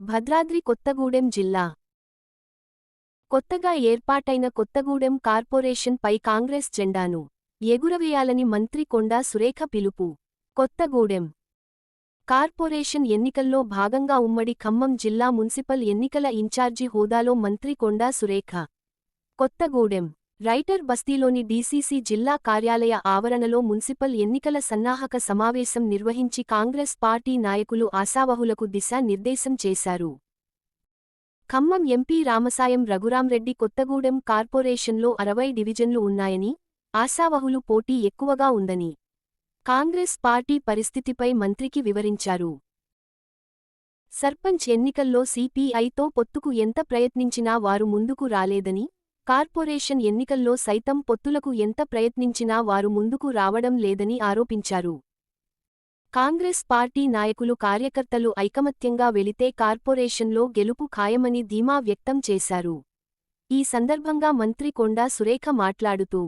భద్రాద్రి కొత్తగూడెం జిల్లా. కొత్తగా ఏర్పాటైన కొత్తగూడెం కార్పొరేషన్ పై కాంగ్రెస్ జెండాను ఎగురవేయాలని మంత్రి కొండా సురేఖ పిలుపు. కొత్తగూడెం కార్పొరేషన్ ఎన్నికల్లో భాగంగా ఉమ్మడి ఖమ్మం జిల్లా మున్సిపల్ ఎన్నికల ఇన్ఛార్జి హోదాలో మంత్రి కొండా సురేఖ. కొత్తగూడెం. రైటర్ బస్తీలోని డీసీసీ జిల్లా కార్యాలయ ఆవరణలో మున్సిపల్ ఎన్నికల సన్నాహక సమావేశం నిర్వహించి కాంగ్రెస్ పార్టీ నాయకులు ఆశావహులకు దిశా నిర్దేశం చేశారు. ఖమ్మం ఎంపీ రామసాయం రఘురాంరెడ్డి కొత్తగూడెం కార్పొరేషన్లో అరవై డివిజన్లు ఉన్నాయని ఆశావహులు పోటీ ఎక్కువగా ఉందని కాంగ్రెస్ పార్టీ పరిస్థితిపై మంత్రికి వివరించారు. సర్పంచ్ ఎన్నికల్లో సిపిఐతో పొత్తుకు ఎంత ప్రయత్నించినా వారు ముందుకు రాలేదని కార్పొరేషన్ ఎన్నికల్లో సైతం పొత్తులకు ఎంత ప్రయత్నించినా వారు ముందుకు రావడం లేదని ఆరోపించారు. కాంగ్రెస్ పార్టీ నాయకులు కార్యకర్తలు ఐకమత్యంగా వెళితే కార్పొరేషన్లో గెలుపు ఖాయమని ధీమా వ్యక్తం చేశారు. ఈ సందర్భంగా మంత్రి కొండా సురేఖ మాట్లాడుతూ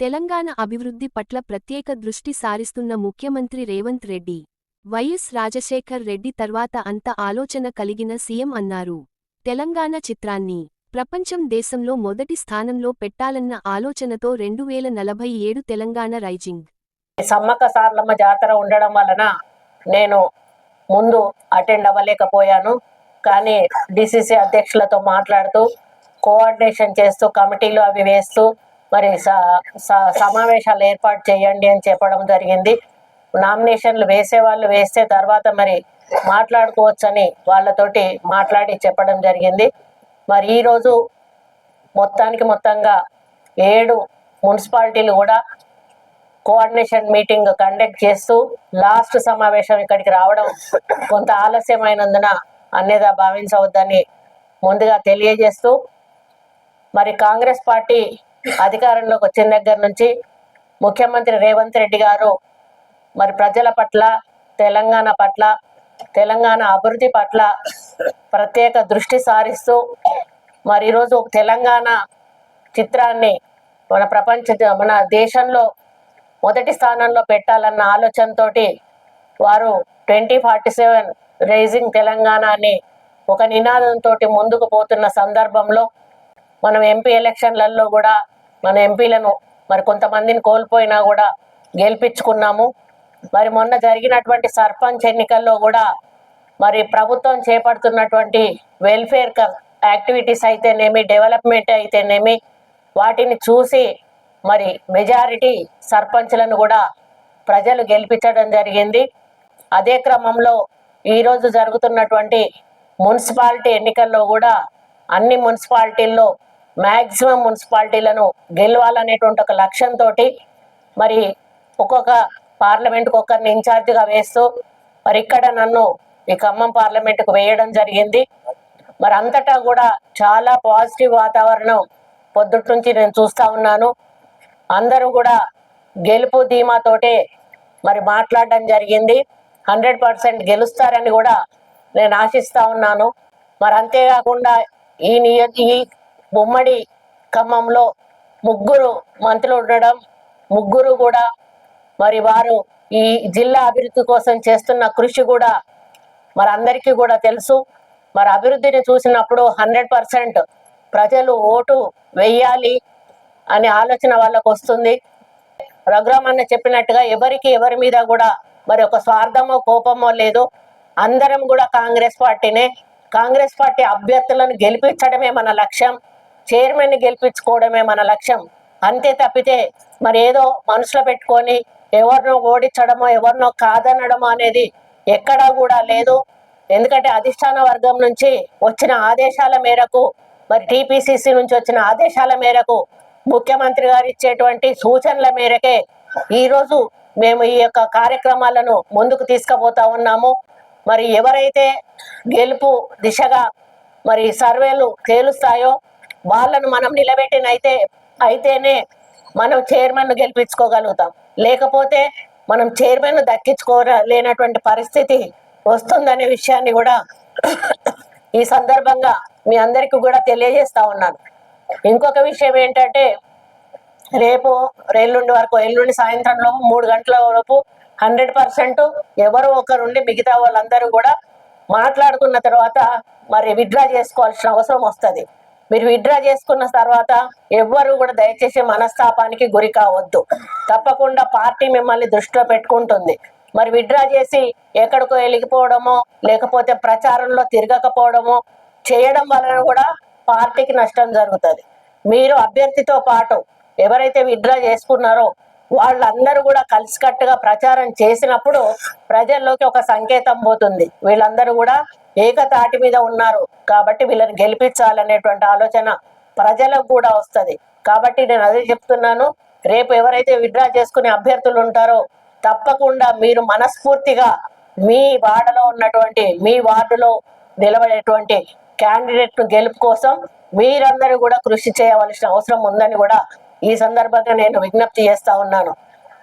తెలంగాణ అభివృద్ధి పట్ల ప్రత్యేక దృష్టి సారిస్తున్న ముఖ్యమంత్రి రేవంత్ రెడ్డి వైఎస్ రాజశేఖర్ రెడ్డి తర్వాత అంత ఆలోచన కలిగిన సీఎం అన్నారు. తెలంగాణ చిత్రాన్ని ప్రపంచం దేశంలో మొదటి స్థానంలో పెట్టాలన్న ఆలోచనతో రెండు వేల నలభై ఏడు తెలంగాణ రైజింగ్. సమ్మక్క సార్లమ్మ జాతర ఉండడం వలన నేను ముందు అటెండ్ అవ్వలేకపోయాను. కానీ డిసిసి అధ్యక్షులతో మాట్లాడుతూ కోఆర్డినేషన్ చేస్తూ కమిటీలు అవి వేస్తూ మరి స- స- సమావేశాలు ఏర్పాటు చేయండి అని చెప్పడం జరిగింది. నామినేషన్లు వేసే వాళ్ళు వేస్తే తర్వాత మరి మాట్లాడుకోవచ్చని వాళ్ళతోటి మాట్లాడి చెప్పడం జరిగింది. మరి ఈరోజు మొత్తానికి మొత్తంగా ఏడు మున్సిపాలిటీలు కూడా కోఆర్డినేషన్ మీటింగ్ కండక్ట్ చేస్తూ లాస్ట్ సమావేశం ఇక్కడికి రావడం కొంత ఆలస్యమైనందున అన్నేదా భావించవద్దని ముందుగా తెలియజేస్తూ మరి కాంగ్రెస్ పార్టీ అధికారంలోకి వచ్చిన దగ్గర నుంచి ముఖ్యమంత్రి రేవంత్ రెడ్డి గారు మరి ప్రజల పట్ల తెలంగాణ పట్ల తెలంగాణ అభివృద్ధి పట్ల ప్రత్యేక దృష్టి సారిస్తూ మరి ఈరోజు తెలంగాణ చిత్రాన్ని మన ప్రపంచ మన దేశంలో మొదటి స్థానంలో పెట్టాలన్న ఆలోచనతో వారు twenty forty seven rising Telangana అని ఒక నినాదంతో ముందుకు పోతున్న సందర్భంలో మనం ఎంపీ ఎలక్షన్లలో కూడా మన ఎంపీలను మరి కొంతమందిని కోల్పోయినా కూడా గెలిపించుకున్నాము. మరి మొన్న జరిగినటువంటి సర్పంచ్ ఎన్నికల్లో కూడా మరి ప్రభుత్వం చేపడుతున్నటువంటి వెల్ఫేర్ యాక్టివిటీస్ అయితేనేమి డెవలప్మెంట్ అయితేనేమి వాటిని చూసి మరి మెజారిటీ సర్పంచ్లను కూడా ప్రజలు గెలిపించడం జరిగింది. అదే క్రమంలో ఈరోజు జరుగుతున్నటువంటి మున్సిపాలిటీ ఎన్నికల్లో కూడా అన్ని మున్సిపాలిటీల్లో మ్యాక్సిమం మున్సిపాలిటీలను గెలవాలనేటువంటి ఒక లక్ష్యంతో మరి ఒక్కొక్క పార్లమెంట్కి ఒక్కరిని ఇన్ఛార్జిగా వేస్తూ మరి ఇక్కడ నన్ను ఈ ఖమ్మం పార్లమెంటుకు వేయడం జరిగింది. మరి అంతటా కూడా చాలా పాజిటివ్ వాతావరణం పొద్దుటి నుంచి నేను చూస్తూ ఉన్నాను. అందరూ కూడా గెలుపు ధీమాతోటే మరి మాట్లాడడం జరిగింది. హండ్రెడ్ పర్సెంట్ గెలుస్తారని కూడా నేను ఆశిస్తూ ఉన్నాను. మరి అంతేకాకుండా ఈ నియ ఈ ఉమ్మడి ఖమ్మంలో ముగ్గురు మంత్రులు ఉండడం ముగ్గురు కూడా మరి వారు ఈ జిల్లా అభివృద్ధి కోసం చేస్తున్న కృషి కూడా మరి అందరికీ కూడా తెలుసు. మరి అభివృద్ధిని చూసినప్పుడు హండ్రెడ్ పర్సెంట్ ప్రజలు ఓటు వెయ్యాలి అనే ఆలోచన వాళ్ళకు వస్తుంది. రఘురామన్న చెప్పినట్టుగా ఎవరికి ఎవరి మీద కూడా మరి ఒక స్వార్థమో కోపమో లేదు. అందరం కూడా కాంగ్రెస్ పార్టీనే. కాంగ్రెస్ పార్టీ అభ్యర్థులను గెలిపించడమే మన లక్ష్యం. చైర్మన్ గెలిపించుకోవడమే మన లక్ష్యం. అంతే తప్పితే మరి ఏదో మనసులో పెట్టుకొని ఎవరినో ఓడించడమో ఎవరినో కాదనడమో అనేది ఎక్కడా కూడా లేదు. ఎందుకంటే అధిష్టాన వర్గం నుంచి వచ్చిన ఆదేశాల మేరకు మరి టీపీసీసీ నుంచి వచ్చిన ఆదేశాల మేరకు ముఖ్యమంత్రి గారు ఇచ్చేటువంటి సూచనల మేరకే ఈరోజు మేము ఈ యొక్క కార్యక్రమాలను ముందుకు తీసుకుపోతా ఉన్నాము. మరి ఎవరైతే గెలుపు దిశగా మరి సర్వేలు తేలుస్తాయో వాళ్ళను మనం నిలబెట్టినైతే అయితేనే మనం చైర్మన్ గెలిపించుకోగలుగుతాం. లేకపోతే మనం చైర్మన్ దక్కించుకోలేనటువంటి పరిస్థితి వస్తుందనే విషయాన్ని కూడా ఈ సందర్భంగా మీ అందరికీ కూడా తెలియజేస్తా ఉన్నాను. ఇంకొక విషయం ఏంటంటే రేపు ఎల్లుండి వరకు ఎల్లుండి సాయంత్రం లోపు మూడు గంటల వరకు హండ్రెడ్ పర్సెంట్ ఎవరో ఒకరుండి మిగతా వాళ్ళందరూ కూడా మాట్లాడుకున్న తర్వాత మరి విత్డ్రా చేసుకోవాల్సిన అవసరం వస్తుంది. మీరు విత్డ్రా చేసుకున్న తర్వాత ఎవ్వరు కూడా దయచేసి మనస్తాపానికి గురి కావద్దు. తప్పకుండా పార్టీ మిమ్మల్ని దృష్టిలో పెట్టుకుంటుంది. మరి విత్డ్రా చేసి ఎక్కడికో వెళ్ళిపోవడమో లేకపోతే ప్రచారంలో తిరగకపోవడమో చేయడం వలన కూడా పార్టీకి నష్టం జరుగుతుంది. మీరు అభ్యర్థితో పాటు ఎవరైతే విత్డ్రా చేసుకున్నారో వాళ్ళందరూ కూడా కలిసికట్టుగా ప్రచారం చేసినప్పుడు ప్రజల్లోకి ఒక సంకేతం పోతుంది. వీళ్ళందరూ కూడా ఏకతాటి మీద ఉన్నారు. కాబట్టి వీళ్ళని గెలిపించాలనేటువంటి ఆలోచన ప్రజలకు కూడా వస్తుంది. కాబట్టి నేను అదే చెప్తున్నాను. రేపు ఎవరైతే విత్డ్రా చేసుకునే అభ్యర్థులు ఉంటారో తప్పకుండా మీరు మనస్ఫూర్తిగా మీ వార్డులో ఉన్నటువంటి మీ వార్డులో నిలబడేటువంటి క్యాండిడేట్ను గెలుపు కోసం మీరందరూ కూడా కృషి చేయవలసిన అవసరం ఉందని కూడా ఈ సందర్భంగా నేను విజ్ఞప్తి చేస్తా ఉన్నాను.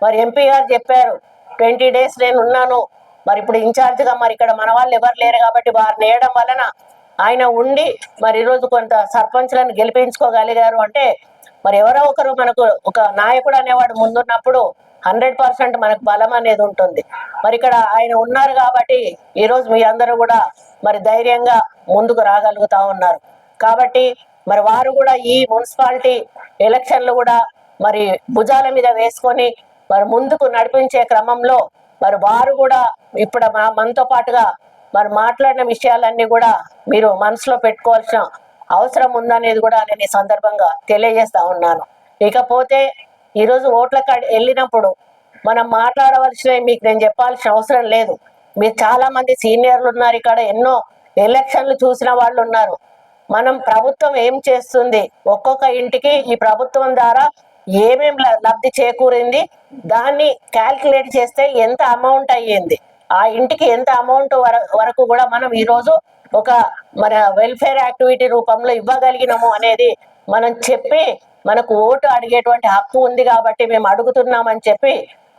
మరి ఎంపీ గారు చెప్పారు ట్వంటీ డేస్ నేను ఉన్నాను. మరి ఇప్పుడు ఇన్ఛార్జ్గా మరి ఇక్కడ మన వాళ్ళు ఎవరు లేరు కాబట్టి వారిని వేయడం వలన ఆయన ఉండి మరి ఈరోజు కొంత సర్పంచ్లను గెలిపించుకోగలిగారు అంటే మరి ఎవరో ఒకరు మనకు ఒక నాయకుడు అనేవాడు ముందున్నప్పుడు హండ్రెడ్ పర్సెంట్ మనకు బలం అనేది ఉంటుంది. మరి ఇక్కడ ఆయన ఉన్నారు కాబట్టి ఈరోజు మీ అందరూ కూడా మరి ధైర్యంగా ముందుకు రాగలుగుతా ఉన్నారు. కాబట్టి మరి వారు కూడా ఈ మున్సిపాలిటీ ఎలక్షన్లు కూడా మరి భుజాల మీద వేసుకొని మరి ముందుకు నడిపించే క్రమంలో మరి వారు కూడా ఇప్పుడు మా మనతో పాటుగా మరి మాట్లాడిన విషయాలన్నీ కూడా మీరు మనసులో పెట్టుకోవాల్సిన అవసరం ఉందనేది కూడా నేను ఈ సందర్భంగా తెలియజేస్తా ఉన్నాను. ఇకపోతే ఈరోజు ఓట్ల కాడ వెళ్ళినప్పుడు మనం మాట్లాడవలసినవి మీకు నేను చెప్పాల్సిన అవసరం లేదు. మీరు చాలా మంది సీనియర్లు ఉన్నారు ఇక్కడ ఎన్నో ఎలక్షన్లు చూసిన వాళ్ళు ఉన్నారు. మనం ప్రభుత్వం ఏం చేస్తుంది? ఒక్కొక్క ఇంటికి ఈ ప్రభుత్వం ద్వారా ఏమేం లబ్ధి చేకూరింది దాన్ని క్యాల్కులేట్ చేస్తే ఎంత అమౌంట్ అయ్యింది. ఆ ఇంటికి ఎంత అమౌంట్ వరకు కూడా మనం ఈరోజు ఒక మన వెల్ఫేర్ యాక్టివిటీ రూపంలో ఇవ్వగలిగినాము అనేది మనం చెప్పి మనకు ఓటు అడిగేటువంటి హక్కు ఉంది కాబట్టి మేము అడుగుతున్నామని చెప్పి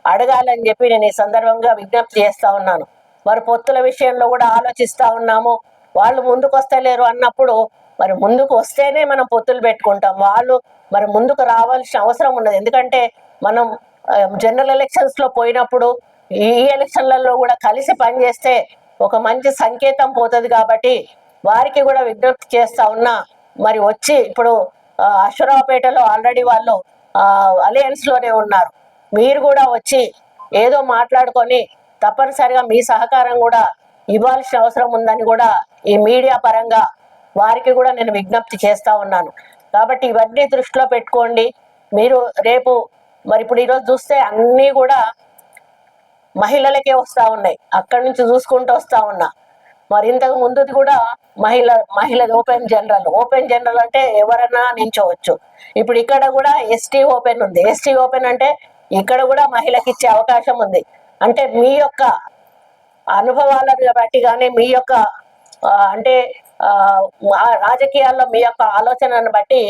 అడగాలని చెప్పి నేను ఈ సందర్భంగా విజ్ఞప్తి చేస్తా ఉన్నాను. మరి పొత్తుల విషయంలో కూడా ఆలోచిస్తా ఉన్నాము. వాళ్ళు ముందుకు వస్తలేరు అన్నప్పుడు మరి ముందుకు వస్తేనే మనం పొత్తులు పెట్టుకుంటాం. వాళ్ళు మరి ముందుకు రావాల్సిన అవసరం ఉన్నది ఎందుకంటే మనం జనరల్ ఎలక్షన్స్లో పోయినప్పుడు ఈ ఎలక్షన్లలో కూడా కలిసి పనిచేస్తే ఒక మంచి సంకేతం పోతుంది కాబట్టి వారికి కూడా విజ్ఞప్తి చేస్తా ఉన్నా. మరి వచ్చి ఇప్పుడు అశ్వరావుపేటలో ఆల్రెడీ వాళ్ళు అలయన్స్లోనే ఉన్నారు. మీరు కూడా వచ్చి ఏదో మాట్లాడుకొని తప్పనిసరిగా మీ సహకారం కూడా ఇవ్వాల్సిన అవసరం ఉందని కూడా ఈ మీడియా పరంగా వారికి కూడా నేను విజ్ఞప్తి చేస్తా ఉన్నాను. కాబట్టి ఇవన్నీ దృష్టిలో పెట్టుకోండి. మీరు రేపు మరి ఇప్పుడు ఈరోజు చూస్తే అన్నీ కూడా మహిళలకే వస్తూ ఉన్నాయి. అక్కడి నుంచి చూసుకుంటూ వస్తూ ఉన్నా. మరి ఇంతకు ముందుది కూడా మహిళ మహిళ ఓపెన్ జనరల్. ఓపెన్ జనరల్ అంటే ఎవరన్నా నించోవచ్చు. ఇప్పుడు ఇక్కడ కూడా ఎస్టీ ఓపెన్ ఉంది. ఎస్టీ ఓపెన్ అంటే ఇక్కడ కూడా మహిళకి ఇచ్చే అవకాశం ఉంది. అంటే మీ యొక్క అనుభవాలను బట్టి కానీ మీ యొక్క అంటే రాజకీయాల్లో మీ యొక్క ఆలోచనను బట్టి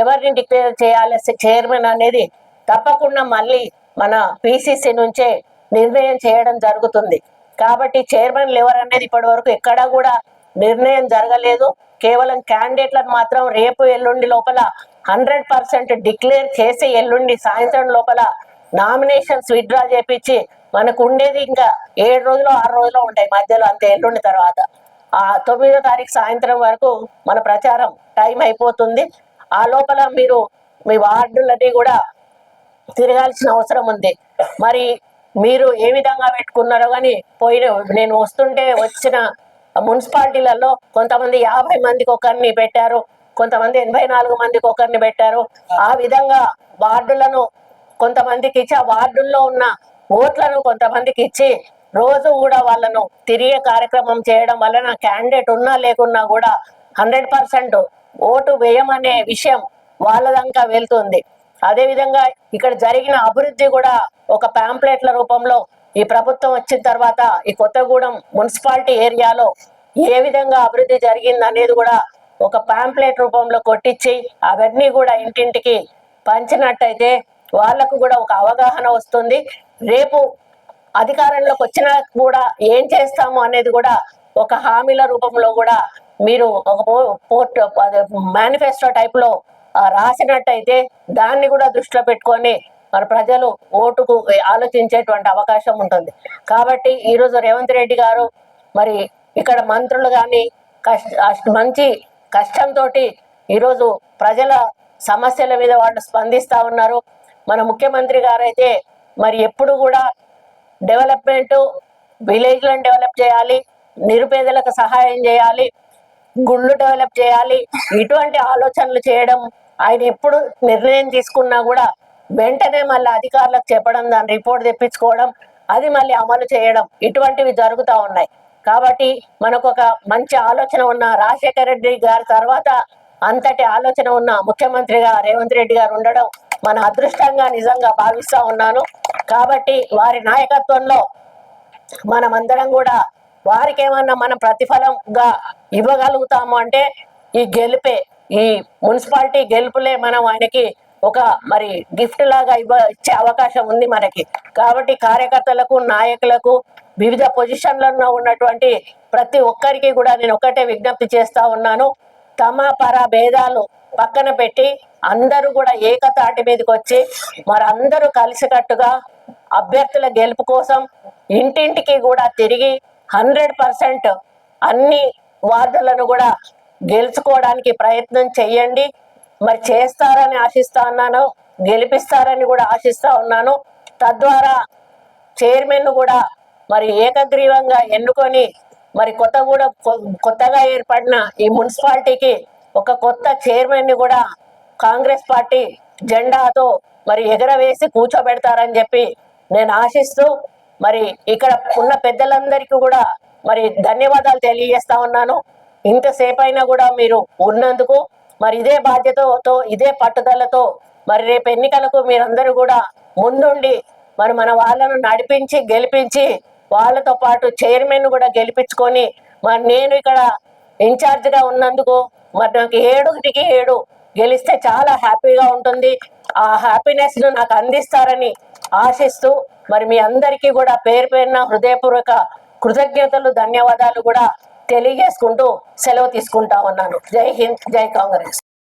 ఎవరిని డిక్లేర్ చేయాలి చైర్మన్ అనేది తప్పకుండా మళ్ళీ మన పిసిసి నుంచే నిర్ణయం చేయడం జరుగుతుంది. కాబట్టి చైర్మన్లు ఎవరనేది ఇప్పటి వరకు ఎక్కడా కూడా నిర్ణయం జరగలేదు. కేవలం క్యాండిడేట్లను మాత్రం రేపు ఎల్లుండి లోపల హండ్రెడ్ పర్సెంట్ డిక్లేర్ చేసి ఎల్లుండి సాయంత్రం లోపల నామినేషన్స్ విత్డ్రా చేపించి మనకు ఉండేది ఇంకా ఏడు రోజులు ఆరు రోజులు ఉంటాయి మధ్యలో అంతే ఎల్లుండి తర్వాత. ఆ తొమ్మిదో తారీఖు సాయంత్రం వరకు మన ప్రచారం టైం అయిపోతుంది. ఆ లోపల మీరు మీ వార్డులని కూడా తిరగాల్సిన అవసరం ఉంది. మరి మీరు ఏ విధంగా పెట్టుకున్నారో కానీ పోయిన నేను వస్తుంటే వచ్చిన మున్సిపాలిటీలలో కొంతమంది యాభై మందికి ఒకరిని పెట్టారు కొంతమంది ఎనభై నాలుగు మందికి ఒకరిని పెట్టారు. ఆ విధంగా వార్డులను కొంతమందికి ఇచ్చి ఆ వార్డుల్లో ఉన్న ఓట్లను కొంతమందికి ఇచ్చి రోజు కూడా వాళ్ళను తిరిగే కార్యక్రమం చేయడం వలన క్యాండిడేట్ ఉన్నా లేకున్నా కూడా హండ్రెడ్ పర్సెంట్ ఓటు వేయమనే విషయం వాళ్ళ దాకా వెళ్తుంది. అదేవిధంగా ఇక్కడ జరిగిన అభివృద్ధి కూడా ఒక ప్యాంప్లెట్ల రూపంలో ఈ ప్రభుత్వం వచ్చిన తర్వాత ఈ కొత్తగూడెం మున్సిపాలిటీ ఏరియాలో ఏ విధంగా అభివృద్ధి జరిగింది అనేది కూడా ఒక ప్యాంప్లెట్ రూపంలో కొట్టించి అవన్నీ కూడా ఇంటింటికి పంచినట్టయితే వాళ్ళకు కూడా ఒక అవగాహన వస్తుంది. రేపు అధికారంలోకి వచ్చినా కూడా ఏం చేస్తాము అనేది కూడా ఒక హామీల రూపంలో కూడా మీరు ఒక పో- పోర్ట్ మేనిఫెస్టో టైప్ టైప్లో రాసినట్టయితే దాన్ని కూడా దృష్టిలో పెట్టుకొని మన ప్రజలు ఓటుకు ఆలోచించేటువంటి అవకాశం ఉంటుంది. కాబట్టి ఈరోజు రేవంత్ రెడ్డి గారు మరి ఇక్కడ మంత్రులు కానీ కష్ట మంచి కష్టంతో ఈరోజు ప్రజల సమస్యల మీద వాళ్ళు స్పందిస్తూ ఉన్నారు. మన ముఖ్యమంత్రి గారైతే మరి ఎప్పుడు కూడా డెవలప్మెంట్ విలేజ్లను డెవలప్ చేయాలి నిరుపేదలకు సహాయం చేయాలి గుళ్ళు డెవలప్ చేయాలి. ఇటువంటి ఆలోచనలు చేయడం ఆయన ఎప్పుడు నిర్ణయం తీసుకున్నా కూడా వెంటనే మళ్ళీ అధికారులకు చెప్పడం దాని రిపోర్ట్ తెప్పించుకోవడం అది మళ్ళీ అమలు చేయడం ఇటువంటివి జరుగుతూ ఉన్నాయి. కాబట్టి మనకు ఒక మంచి ఆలోచన ఉన్న రాజశేఖర రెడ్డి గారి తర్వాత అంతటి ఆలోచన ఉన్న ముఖ్యమంత్రిగా రేవంత్ రెడ్డి గారు ఉండడం మన అదృష్టంగా నిజంగా భావిస్తూ ఉన్నాను. కాబట్టి వారి నాయకత్వంలో మనమందరం కూడా వారికి ఏమన్నా మనం ప్రతిఫలంగా ఇవ్వగలుగుతాము అంటే ఈ గెలిపే ఈ మున్సిపాలిటీ గెలుపులే మనం ఆయనకి ఒక మరి గిఫ్ట్ లాగా ఇవ్వ ఇచ్చే అవకాశం ఉంది మనకి. కాబట్టి కార్యకర్తలకు నాయకులకు వివిధ పొజిషన్లలో ఉన్నటువంటి ప్రతి ఒక్కరికి కూడా నేను ఒకటే విజ్ఞప్తి చేస్తా ఉన్నాను. తమ పర భేదాలు పక్కన పెట్టి అందరూ కూడా ఏకతాటి మీదకి వచ్చి మరి అందరూ కలిసికట్టుగా అభ్యర్థుల గెలుపు కోసం ఇంటింటికి కూడా తిరిగి హండ్రెడ్ పర్సెంట్ అన్ని వార్డులను కూడా గెలుచుకోవడానికి ప్రయత్నం చెయ్యండి. మరి చేస్తారని ఆశిస్తా ఉన్నాను గెలిపిస్తారని కూడా ఆశిస్తా ఉన్నాను. తద్వారా చైర్మన్ కూడా మరి ఏకగ్రీవంగా ఎన్నుకొని మరి కొత్తగూడెం కొ- కొత్తగా ఏర్పడిన ఈ మున్సిపాలిటీకి ఒక కొత్త చైర్మన్ని కూడా కాంగ్రెస్ పార్టీ జెండాతో మరి ఎగరవేసి కూర్చోబెడతారని చెప్పి నేను ఆశిస్తూ మరి ఇక్కడ ఉన్న పెద్దలందరికీ కూడా మరి ధన్యవాదాలు తెలియజేస్తా ఉన్నాను. ఇంతసేపు అయినా కూడా మీరు ఉన్నందుకు మరి ఇదే బాధ్యతతో ఇదే పట్టుదలతో మరి రేపు ఎన్నికలకు మీరందరూ కూడా ముందుండి మరి మన వాళ్ళను నడిపించి గెలిపించి వాళ్ళతో పాటు చైర్మన్ కూడా గెలిపించుకొని మరి నేను ఇక్కడ ఇన్ఛార్జ్గా ఉన్నందుకు మరి నాకు ఏడుకి ఏడు. గెలిస్తే చాలా హ్యాపీగా ఉంటుంది. ఆ హ్యాపీనెస్ను నాకు అందిస్తారని ఆశిస్తూ మరి మీ అందరికీ కూడా పేరు పేరున హృదయపూర్వక కృతజ్ఞతలు ధన్యవాదాలు కూడా తెలియజేసుకుంటూ సెలవు తీసుకుంటా ఉన్నాను. జై హింద్ జై కాంగ్రెస్.